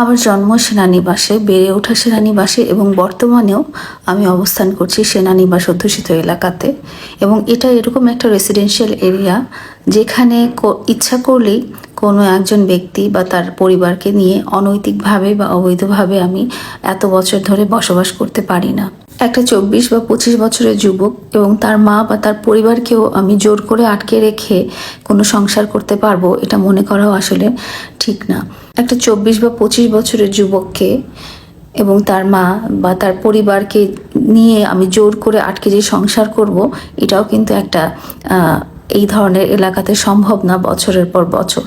আমার জন্ম সেনানিবাসে, বেড়ে ওঠা সেনানিবাসে এবং বর্তমানেও আমি অবস্থান করছি সেনানিবাস অধ্যুষিত এলাকাতে এবং এটা এরকম একটা রেসিডেন্সিয়াল এরিয়া যেখানে ইচ্ছা করলেই কোনো একজন ব্যক্তি বা তার পরিবারকে নিয়ে অনৈতিকভাবে বা অবৈধভাবে আমি এত বছর ধরে বসবাস করতে পারি না। একটা চব্বিশ বা পঁচিশ বছরের যুবক এবং তার মা বা তার পরিবারকেও আমি জোর করে আটকে রেখে কোনো সংসার করতে পারব, এটা মনে করাও আসলে ঠিক না। একটা চব্বিশ বা পঁচিশ বছরের যুবককে এবং তার মা বা তার পরিবারকে নিয়ে আমি জোর করে আটকে যে সংসার করব, এটাও কিন্তু একটা এই ধরনের এলাকাতে সম্ভব না বছরের পর বছর।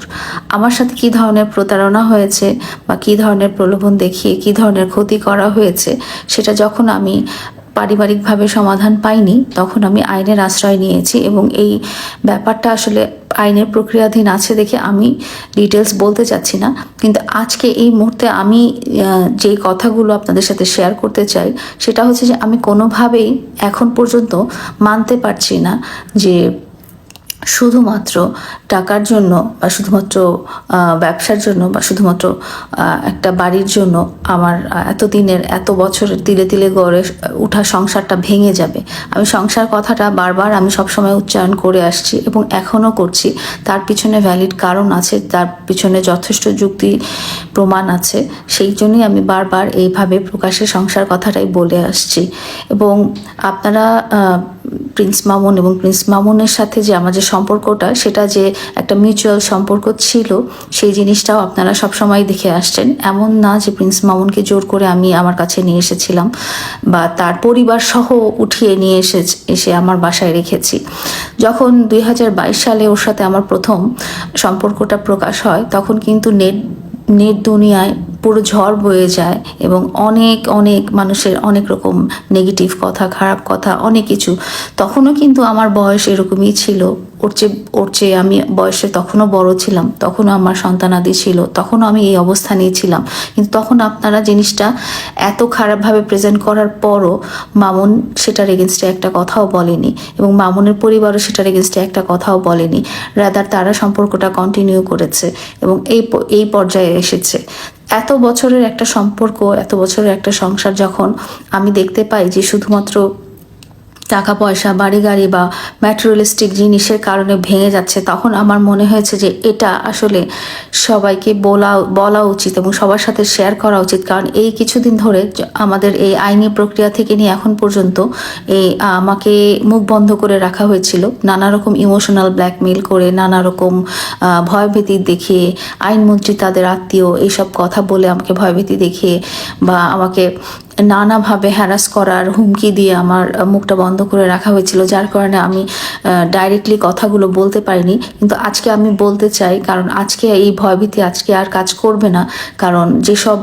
আমার সাথে কি ধরনের প্রতারণা হয়েছে বা কি ধরনের প্রলোভন দেখিয়ে কি ধরনের ক্ষতি করা হয়েছে, সেটা যখন আমি পারিবারিকভাবে সমাধান পাইনি, তখন আমি আইনের আশ্রয় নিয়েছি এবং এই ব্যাপারটা আসলে আইনের প্রক্রিয়াধীন আছে দেখে আমি ডিটেলস বলতে চাচ্ছি না। কিন্তু আজকে এই মুহূর্তে আমি যে কথাগুলো আপনাদের সাথে শেয়ার করতে চাই, সেটা হচ্ছে যে আমি কোনোভাবেই এখন পর্যন্ত মানতে পারছি না যে শুধুমাত্র টাকার জন্য বা শুধুমাত্র ব্যবসার জন্য বা শুধুমাত্র একটা বাড়ির জন্য আমার এতদিনের, এত বছরের তিলে তিলে গড়ে উঠা সংসারটা ভেঙে যাবে। আমি সংসার কথাটা বারবার আমি সবসময় উচ্চারণ করে আসছি এবং এখনও করছি। তার পিছনে ভ্যালিড কারণ আছে, তার পিছনে যথেষ্ট যুক্তি প্রমাণ আছে। সেই জন্যই আমি বারবার এইভাবে প্রকাশ্যে সংসার কথাটাই বলে আসছি। এবং আপনারা প্রিন্স মামুন এবং প্রিন্স মামুনের সাথে যে আমার যে সম্পর্কটা, সেটা যে একটা মিউচুয়াল সম্পর্ক ছিল, সেই জিনিসটাও আপনারা সবসময় দেখে আসছেন। এমন না যে প্রিন্স মামুনকে জোর করে আমি আমার কাছে নিয়ে এসেছিলাম বা তার পরিবার সহ উঠিয়ে নিয়ে এসে এসে আমার বাসায় রেখেছি। যখন দুই হাজার বাইশ সালে ওর সাথে আমার প্রথম সম্পর্কটা প্রকাশ হয়, তখন কিন্তু নেট নেট দুনিয়ায় পুরো ঝড় বয়ে যায় এবং অনেক অনেক মানুষের অনেক রকম নেগেটিভ কথা, খারাপ কথা, অনেক কিছু। তখনও কিন্তু আমার বয়স এরকমই ছিল। ওর চেয়ে ওর চেয়ে আমি বয়সে তখনও বড় ছিলাম, তখনও আমার সন্তানাদি ছিল, তখনও আমি এই অবস্থানেই ছিলাম। কিন্তু তখন আপনারা জিনিসটা এত খারাপভাবে প্রেজেন্ট করার পরও মামুন সেটার এগেনস্টে একটা কথাও বলেনি এবং মামুনের পরিবারও সেটার এগেনস্টে একটা কথাও বলেনি। রাদার তারা সম্পর্কটা কন্টিনিউ করেছে এবং এই এই পর্যায়ে এসেছে। এত বছরের একটা সম্পর্ক এত বছরের একটা সংসার যখন আমি দেখতে পাই যে শুধুমাত্র টাকা পয়সা বাড়ি গাড়ি বা ম্যাটেরিয়ালিস্টিক জিনিসের কারণে ভেঙে যাচ্ছে, তখন আমার মনে হয়েছে যে এটা আসলে সবাইকে বলা বলা উচিত এবং সবার সাথে শেয়ার করা উচিত। কারণ এই কিছুদিন ধরে আমাদের এই আইনি প্রক্রিয়া থেকে নিয়ে এখন পর্যন্ত এই আমাকে মুখ বন্ধ করে রাখা হয়েছিল। নানা রকম ইমোশনাল ব্ল্যাকমেল করে নানা রকম ভয়ভীতি দেখিয়ে, আইনমন্ত্রী তাদের আত্মীয় এইসব কথা বলে আমাকে ভয়ভীতি দেখিয়ে বা আমাকে নানাভাবে হ্যারাস করার হুমকি দিয়ে আমার মুখটা বন্ধ করে রাখা হয়েছিল, যার কারণে আমি ডাইরেক্টলি কথাগুলো বলতে পারিনি। কিন্তু আজকে আমি বলতে চাই, কারণ আজকে এই ভয়ভীতি আজকে আর কাজ করবে না। কারণ যেসব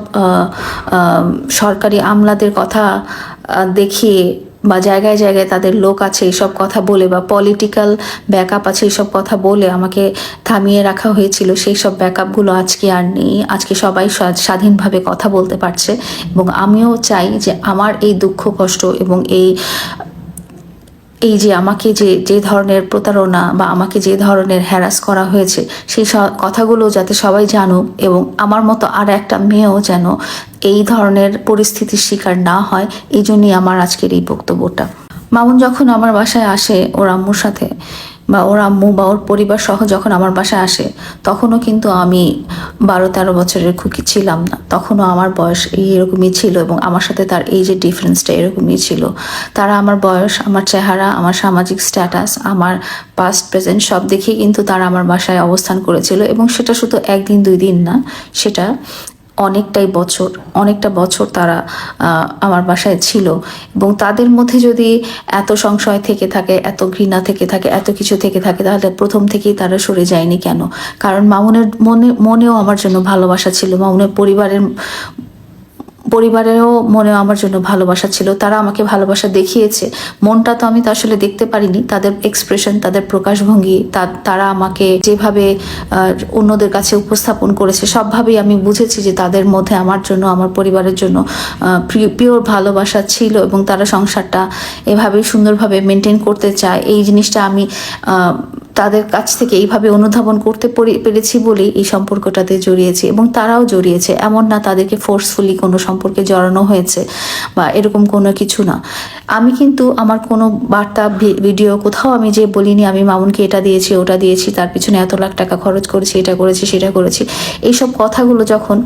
সরকারি আমলাদের কথা দেখিয়ে বা জায়গায় জায়গায় তাদের লোক আছে এইসব কথা বলে বা পলিটিক্যাল ব্যাকআপ আছে এইসব কথা বলে আমাকে থামিয়ে রাখা হয়েছিল। সেই সব ব্যাকআপগুলো আজকে আর নেই। আজকে সবাই স্বা- স্বাধীনভাবে কথা বলতে পারছে এবং আমিও চাই যে আমার এই দুঃখ, কষ্ট এবং এই এই যে আমাকে যে যে ধরনের প্রতারণা বা আমাকে যে ধরনের হ্যারাস করা হয়েছে, সেই কথাগুলো যাতে সবাই জানুক এবং আমার মতো আর একটা মেয়েও যেন এই ধরনের পরিস্থিতির শিকার না হয়, এই জন্যই আমার আজকের এই বক্তব্যটা। মামুন যখন আমার বাসায় আসে ওর আম্মুর সাথে বা ওর আম্মু বা ওর পরিবার সহ যখন আমার বাসায় আসে, তখনও কিন্তু আমি বারো তেরো বছরের খুকি ছিলাম না। তখনও আমার বয়স এরকমই ছিল এবং আমার সাথে তার এই যে ডিফারেন্সটা এরকমই ছিল। তারা আমার বয়স, আমার চেহারা, আমার সামাজিক স্ট্যাটাস আমার পাস্ট প্রেজেন্ট সব দেখেই কিন্তু তারা আমার বাসায় অবস্থান করেছিল এবং সেটা শুধু একদিন, দুই দিন না, সেটা অনেকটাই বছর, অনেকটা বছর তারা আমার বাসায় ছিল। এবং তাদের মধ্যে যদি এত সংশয় থেকে থাকে, এত ঘৃণা থেকে থাকে, এত কিছু থেকে থাকে, তাহলে প্রথম থেকেই তারা সরে যায়নি কেন? কারণ মামুনের মনে, মনেও আমার জন্য ভালোবাসা ছিল। মামুনের পরিবারের পরিবারেরও মনে আমার জন্য ভালোবাসা ছিল, তারা আমাকে ভালোবাসা দেখিয়েছে। মনটা তো আমি তো আসলে দেখতে পারিনি, তাদের এক্সপ্রেশন তাদের প্রকাশভঙ্গি তারা আমাকে যেভাবে অন্যদের কাছে উপস্থাপন করেছে, সবভাবেই আমি বুঝেছি যে তাদের মধ্যে আমার জন্য, আমার পরিবারের জন্য পিওর ভালোবাসা ছিল এবং তারা সংসারটা এভাবেই সুন্দরভাবে মেনটেন করতে চায়। এই জিনিসটা আমি তাদের কাছ থেকে এইভাবে অনুধাবন করতে পরে- পেরেছি বলেই এই সম্পর্কটাতে জড়িয়েছি এবং তারাও জড়িয়েছে। এমন না তাদেরকে ফোর্সফুলি কোনো সম্পর্কে জড়ানো হয়েছে বা এরকম কোনো কিছু না। আমি কিন্তু আমার কোনো বার্তা ভিডিও কোথাও আমি যে বলিনি, আমি মামুনকে এটা দিয়েছি, ওটা দিয়েছি, তার পিছনে এত লাখ টাকা খরচ করেছি, এটা করেছি, সেটা করেছি। এইসব কথাগুলো যখন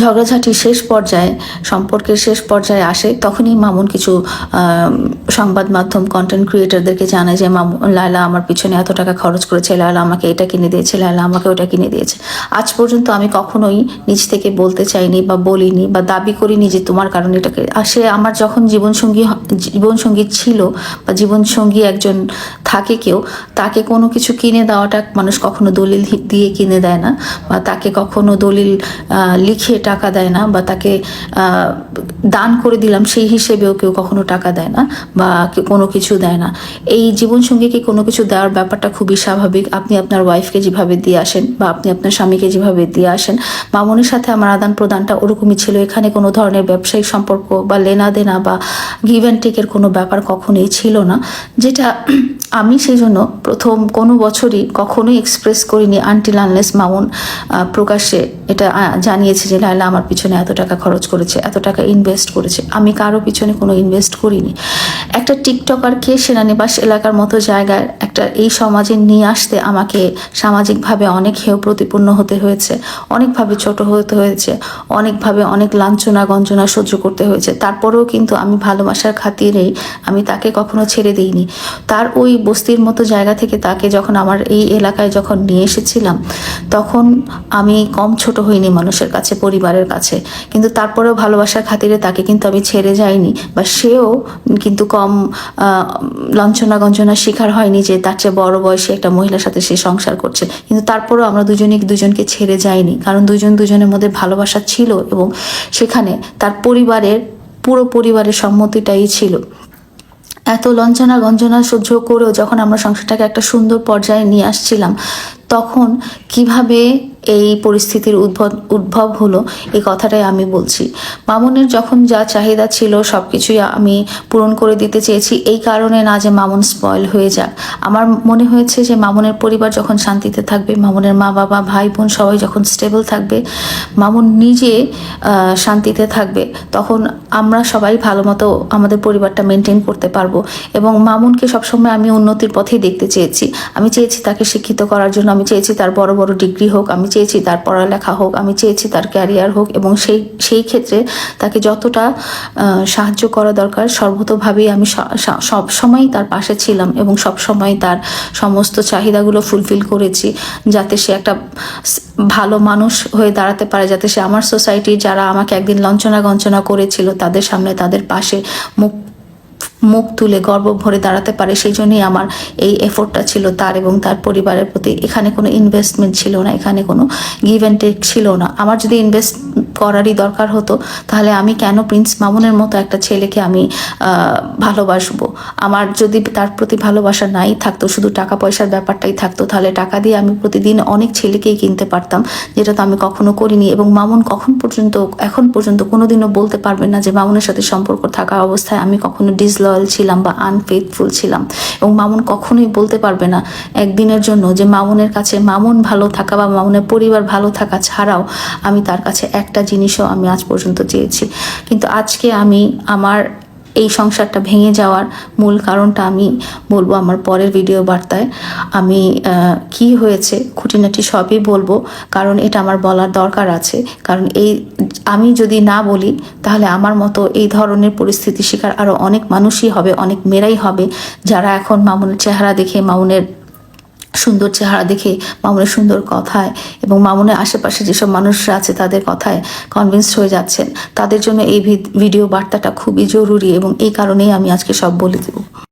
ঝগড়াঝাটি শেষ পর্যায়ে, সম্পর্কের শেষ পর্যায়ে আসে, তখনই মামুন কিছু সংবাদ মাধ্যম কন্টেন্ট ক্রিয়েটারদেরকে জানায় যে মামুন লায়লা আমার পিছনে এত টাকা খরচ করেছে, লায়লা আমাকে এটা কিনে দিয়েছে, লায়লা আমাকে ওটা কিনে দিয়েছে। আজ পর্যন্ত আমি কখনোই নিজ থেকে বলতে চাইনি বা বলিনি বা দাবি করিনি যে, তোমার কারণে এটাকে আর সে আমার যখন জীবনসঙ্গী জীবনসঙ্গী ছিল বা জীবনসঙ্গী একজন থাকে কেউ, তাকে কোনো কিছু কিনে দেওয়াটা মানুষ কখনো দলিল দিয়ে কিনে দেয় না বা তাকে কখনো দলিল লিখে টাকা দেয় না বা তাকে দান করে দিলাম সেই হিসেবেও কেউ কখনো টাকা দেয় না বা কোনো কিছু দেয় না। এই জীবনসঙ্গীকে কোনো কিছু দেওয়ার ব্যাপারটা খুবই স্বাভাবিক। আপনি আপনার ওয়াইফকে যেভাবে দিয়ে আসেন বা আপনি আপনার স্বামীকে যেভাবে দিয়ে আসেন মামুনের সাথে আমার আদান প্রদানটা ওরকমই ছিল। এখানে কোনো ধরনের ব্যবসায়িক সম্পর্ক বা লেনা দেনা বা গিভ অ্যান্ড টেকের কোনো ব্যাপার কখনোই ছিল না। যেটা আমি সেই জন্য প্রথম কোনো বছরই কখনোই এক্সপ্রেস করিনি আনটিল আনলেস মামুন প্রকাশ্যে এটা আহ, জানিয়েছে যে লাইলা আমার পিছনে এত টাকা খরচ করেছে, এত টাকা ইনভেস্ট করেছে। আমি কারও পিছনে কোনো ইনভেস্ট করিনি। একটা টিকটকারকে সেনানিবাস এলাকার মতো জায়গায় একটা এই সমাজে নিয়ে আসতে আমাকে সামাজিকভাবে অনেক হেয় প্রতিপন্ন হতে হয়েছে, অনেকভাবে ছোট হতে হয়েছে, অনেকভাবে অনেক লাঞ্ছনা গঞ্জনা সহ্য করতে হয়েছে। তারপরেও কিন্তু আমি ভালোবাসার খাতিরেই আমি তাকে কখনো ছেড়ে দিইনি। তার ওই বস্তির মতো জায়গা থেকে তাকে যখন আমার এই এলাকায় যখন নিয়ে এসেছিলাম, তখন আমি কম ছোট হইনি মানুষের কাছে। পরিবারের কাছে। কিন্তু তারপরেও ভালোবাসার খাতিরে তাকে কিন্তু আমি ছেড়ে যাইনি বা সেও কিন্তু কম আহ, লাঞ্ছনা গঞ্জনার শিকার হয়নি যে তার চেয়ে বড় বয়সে একটা মহিলার সাথে সে সংসার করছে। কিন্তু তারপরেও আমরা দুজনে দুজনকে ছেড়ে যাইনি। কারণ দুজন দুজনের মধ্যে ভালোবাসা ছিল এবং সেখানে তার পরিবারের পুরো পরিবারের সম্মতিটাই ছিল। এত লঞ্চনা গঞ্জনা সহ্য করেও যখন আমরা সংসারটাকে একটা সুন্দর পর্যায়ে নিয়ে আসছিলাম তখন কীভাবে এই পরিস্থিতির উদ্ভব উদ্ভব হলো এই কথাটাই আমি বলছি। মামুনের যখন যা চাহিদা ছিল সব কিছুই আমি পূরণ করে দিতে চেয়েছি, এই কারণে না যে মামুন স্পয়েল হয়ে যাক। আমার মনে হয়েছে যে মামুনের পরিবার যখন শান্তিতে থাকবে, মামুনের মা, বাবা, ভাই, বোন সবাই যখন স্টেবল থাকবে, মামুন নিজে শান্তিতে থাকবে, তখন আমরা সবাই ভালো মতো আমাদের পরিবারটা মেনটেন করতে পারব এবং মামুনকে সবসময় আমি উন্নতির পথেই দেখতে চেয়েছি। আমি চেয়েছি তাকে শিক্ষিত করার জন্য, আমি চেয়েছি তার বড় বড় ডিগ্রি হোক, আমি চেয়েছি তার পড়ালেখা হোক, আমি চেয়েছি তার ক্যারিয়ার হোক এবং সেই সেই ক্ষেত্রে তাকে যতটা সাহায্য করা দরকার, সর্বতভাবেই আমি সব সময় তার পাশে ছিলাম এবং সব সময় তার সমস্ত চাহিদাগুলো ফুলফিল করেছি যাতে সে একটা ভালো মানুষ হয়ে দাঁড়াতে পারে, যাতে সে আমার সোসাইটি যারা আমাকে একদিন লঞ্চনা গঞ্চনা করেছিল, তাদের সামনে তাদের পাশে মুখ মুখ তুলে গর্ব ভরে দাঁড়াতে পারে সেই জন্যই আমার এই এফোর্টটা ছিল তার এবং তার পরিবারের প্রতি। এখানে কোনো ইনভেস্টমেন্ট ছিল না, এখানে কোনো গিভ অ্যান্ড টেক ছিল না। আমার যদি ইনভেস্ট করারই দরকার হতো, তাহলে আমি কেন প্রিন্স মামুনের মতো একটা ছেলেকে আমি ভালোবাসবো? আমার যদি তার প্রতি ভালোবাসা নাই থাকতো, শুধু টাকা পয়সার ব্যাপারটাই থাকতো, তাহলে টাকা দিয়ে আমি প্রতিদিন অনেক ছেলেকেই কিনতে পারতাম, যেটা তো আমি কখনো করিনি এবং মামুন কখন পর্যন্ত, এখন পর্যন্ত কোনোদিনও বলতে পারবেন না যে মামুনের সাথে সম্পর্ক থাকা অবস্থায় আমি কখনো ডিসলয়াল ছিলাম বা আনফেথফুল ছিলাম। এবং মামুন কখনোই বলতে পারবে না একদিনের জন্য যে মামুনের কাছে মামুন ভালো থাকা বা মামুনের পরিবার ভালো থাকা ছাড়াও আমি তার কাছে একটা জিনিসও আমি আজ পর্যন্ত চেয়েছি। কিন্তু আজকে আমি আমার এই সংসারটা ভেঙে যাওয়ার মূল কারণটা আমি বলব আমার পরের ভিডিও বার্তায়। আমি কি হয়েছে খুঁটিনাটি সবই বলব, কারণ এটা আমার বলার দরকার আছে। কারণ এই, আমি যদি না বলি, তাহলে আমার মতো এই ধরনের পরিস্থিতি শিকার আরও অনেক মানুষই হবে, অনেক মেয়েরাই হবে, যারা এখন মামুনের চেহারা দেখে, মামুনের সুন্দর চেহারা দেখে মামুনের সুন্দর কথায় এবং মামুনের আশেপাশে যেসব মানুষরা আছে তাদের কথায় কনভিন্সড হয়ে যাচ্ছেন। তাদের জন্য এই ভিড- ভিডিও বার্তাটা খুবই জরুরি এবং এই কারণেই আমি আজকে সব বলে দেবো।